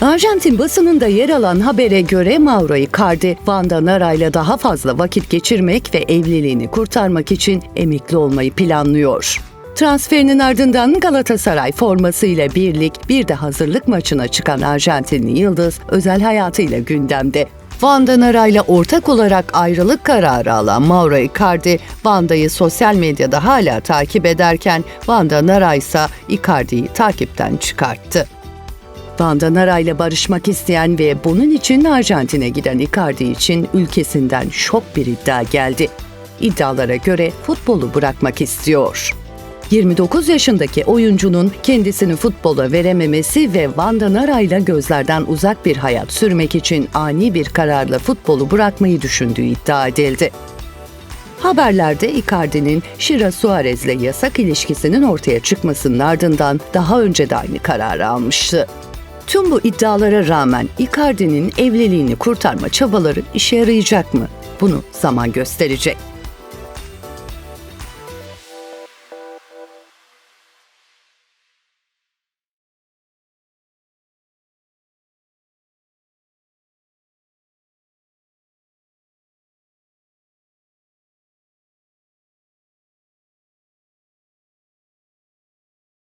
Arjantin basınında yer alan habere göre Mauro Icardi, Vanda Nara'yla daha fazla vakit geçirmek ve evliliğini kurtarmak için emekli olmayı planlıyor. Transferinin ardından Galatasaray formasıyla birlik bir de hazırlık maçına çıkan Arjantinli Yıldız özel hayatıyla gündemde. Vanda Nara ile ortak olarak ayrılık kararı alan Mauro Icardi, Vanda'yı sosyal medyada hala takip ederken Vanda Nara ise Icardi'yi takipten çıkarttı. Vanda Nara ile barışmak isteyen ve bunun için Arjantin'e giden Icardi için ülkesinden şok bir iddia geldi. İddialara göre futbolu bırakmak istiyor. 29 yaşındaki oyuncunun kendisini futbola verememesi ve Vanda Nara ile gözlerden uzak bir hayat sürmek için ani bir kararla futbolu bırakmayı düşündüğü iddia edildi. Haberlerde Icardi'nin Shira Suarez'le yasak ilişkisinin ortaya çıkmasının ardından daha önce de aynı kararı almıştı. Tüm bu iddialara rağmen Icardi'nin evliliğini kurtarma çabaları işe yarayacak mı? Bunu zaman gösterecek.